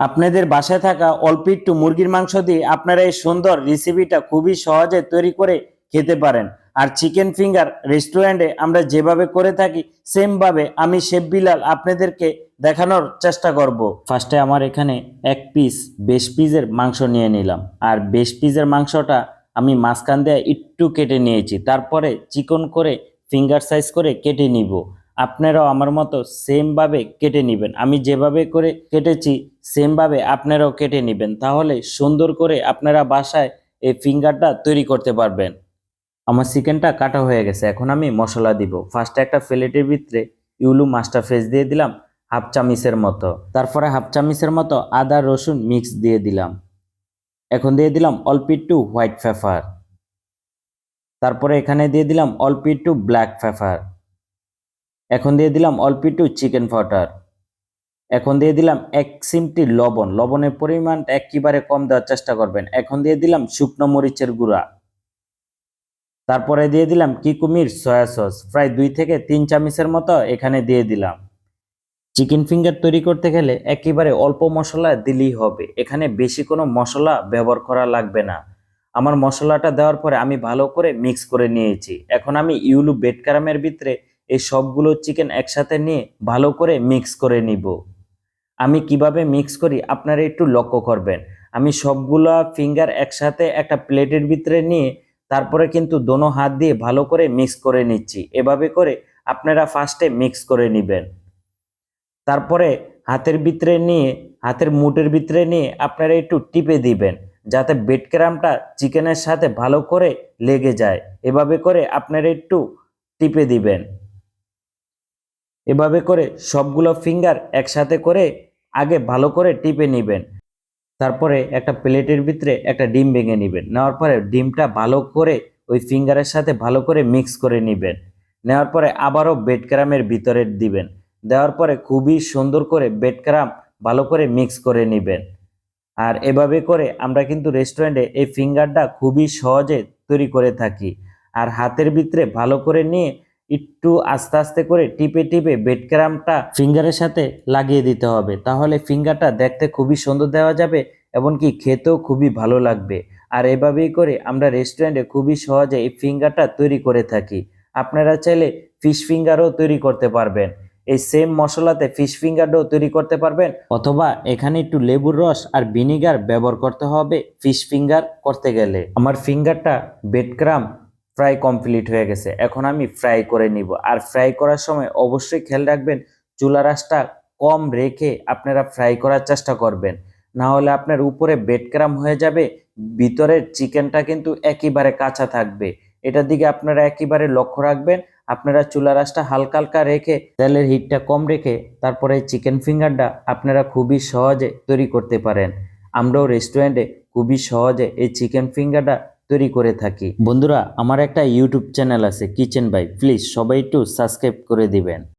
আপনাদের বাসায় থাকা অল্প একটু মুরগির মাংস দিয়ে আপনারা এই সুন্দর রেসিপিটা খুবই সহজে তৈরি করে খেতে পারেন। আর চিকেন ফিঙ্গার রেস্টুরেন্টে আমরা যেভাবে করে থাকি সেম ভাবে আমি শেফ বিলাল আপনাদেরকে দেখানোর চেষ্টা করব। ফার্স্টে আমার এখানে এক পিস বেশ পিসের মাংস নিয়ে নিলাম। আর বেশ পিসের মাংসটা আমি মাঝখান দিয়ে একটু কেটে নিয়েছি। তারপরে চিকন করে ফিঙ্গার সাইজ করে কেটে নিব। আপনারাও আমার মতো সেমভাবে কেটে নেবেন। আমি যেভাবে করে কেটেছি, সেমভাবে আপনারাও কেটে নেবেন। তাহলে সুন্দর করে আপনারা বাসায় এই ফিঙ্গারটা তৈরি করতে পারবেন। আমার চিকেনটা কাটা হয়ে গেছে। এখন আমি মশলা দিব। ফার্স্টে একটা প্লেটের ভিতরে ইউলু মাস্টার ফ্রেশ দিয়ে দিলাম, হাফ চামিচের মতো। তারপরে হাফ চামিচের মতো আদা, রসুন মিক্স দিয়ে দিলাম। এখন দিয়ে দিলাম অল্প একটু হোয়াইট পেপার। তারপরে এখানে দিয়ে দিলাম অল্প একটু ব্ল্যাক পেপার। এখন দিয়ে দিলাম অল্প একটু চিকেন পাউডার এখন দিয়ে দিলাম এক সিমটি লবণ। লবণের পরিমাণটা একেবারে কম দেওয়ার চেষ্টা করবেন। এখন দিয়ে দিলাম শুকনো মরিচের গুঁড়া। তারপরে দিয়ে দিলাম কিকুমির সয়া সস। প্রায় দুই থেকে তিন চামচের মতো এখানে দিয়ে দিলাম। চিকেন ফিঙ্গার তৈরি করতে গেলে একেবারে অল্প মশলা দিলেই হবে। এখানে বেশি কোনো মশলা ব্যবহার করা লাগবে না। আমার মশলাটা দেওয়ার পরে আমি ভালো করে মিক্স করে নিয়েছি। এখন আমি ইউলু বেড ক্যারামের ভিতরে এই সবগুলো চিকেন একসাথে নিয়ে ভালো করে মিক্স করে নিব। আমি কীভাবে মিক্স করি আপনারা একটু লক্ষ্য করবেন। আমি সবগুলো ফিঙ্গার একসাথে একটা প্লেটের ভিতরে নিয়ে তারপরে কিন্তু দোনো হাত দিয়ে ভালো করে মিক্স করে নিচ্ছি। এভাবে করে আপনারা ফার্স্টে মিক্স করে নেবেন। তারপরে হাতের ভিতরে নিয়ে, হাতের মুটের ভিতরে নিয়ে আপনারা একটু টিপে দিবেন যাতে বেড ক্রামটা চিকেনের সাথে ভালো করে লেগে যায়। এভাবে করে আপনারা একটু টিপে দিবেন। এভাবে করে সবগুলো ফিঙ্গার একসাথে করে আগে ভালো করে টিপে নেবেন। তারপরে একটা প্লেটের ভিতরে একটা ডিম ভেঙে নেবেন। নেওয়ার পরে ডিমটা ভালো করে ওই ফিঙ্গারের সাথে ভালো করে মিক্স করে নেবেন। নেওয়ার পরে আবারও বেড ক্রামের ভিতরে দিবেন। দেওয়ার পরে খুবই সুন্দর করে বেড ক্রাম ভালো করে মিক্স করে নেবেন। আর এভাবে করে আমরা কিন্তু রেস্টুরেন্টে এই ফিঙ্গারটা খুবই সহজে তৈরি করে থাকি। আর হাতের ভিতরে ভালো করে নিয়ে একটু আস্তে আস্তে করে টিপে টিপে বেড ক্রামটা ফিঙ্গারের সাথে লাগিয়ে দিতে হবে। তাহলে ফিঙ্গারটা দেখতে খুবই সুন্দর দেওয়া যাবে এমনকি খেতেও খুবই ভালো লাগবে। আর এভাবেই করে আমরা রেস্টুরেন্টে খুবই সহজে এই ফিঙ্গারটা তৈরি করে থাকি। আপনারা চাইলে ফিশ ফিঙ্গারও তৈরি করতে পারবেন। এই সেম মশলাতে ফিশ ফিঙ্গারটাও তৈরি করতে পারবেন। অথবা এখানে একটু লেবুর রস আর ভিনিগার ব্যবহার করতে হবে ফিশ ফিঙ্গার করতে গেলে। আমার ফিঙ্গারটা বেড ক্রাম ফ্রাই কমপ্লিট হয়ে গেছে। এখন আমি ফ্রাই করে নিব। আর ফ্রাই করার সময় অবশ্যই খেয়াল রাখবেন চুলা রাসটা কম রেখে আপনারা ফ্রাই করার চেষ্টা করবেন। না হলে আপনার উপরে বেড ক্রাম হয়ে যাবে, ভিতরের চিকেনটা কিন্তু একেবারে কাঁচা থাকবে। এটার দিকে আপনারা একেবারে লক্ষ্য রাখবেন, আপনারা চুলা রাসটা হালকা হালকা রেখে তেলের হিটটা কম রেখে তারপরে চিকেন ফিঙ্গারটা আপনারা খুবই সহজে তৈরি করতে পারেন। আমরাও রেস্টুরেন্টে খুবই সহজে এই চিকেন ফিঙ্গারটা তৈরি করে থাকি। বন্ধুরা, আমার একটা ইউটিউব চ্যানেল আছে কিচেন বাই প্লিজ সবাই একটু সাবস্ক্রাইব করে দিবেন।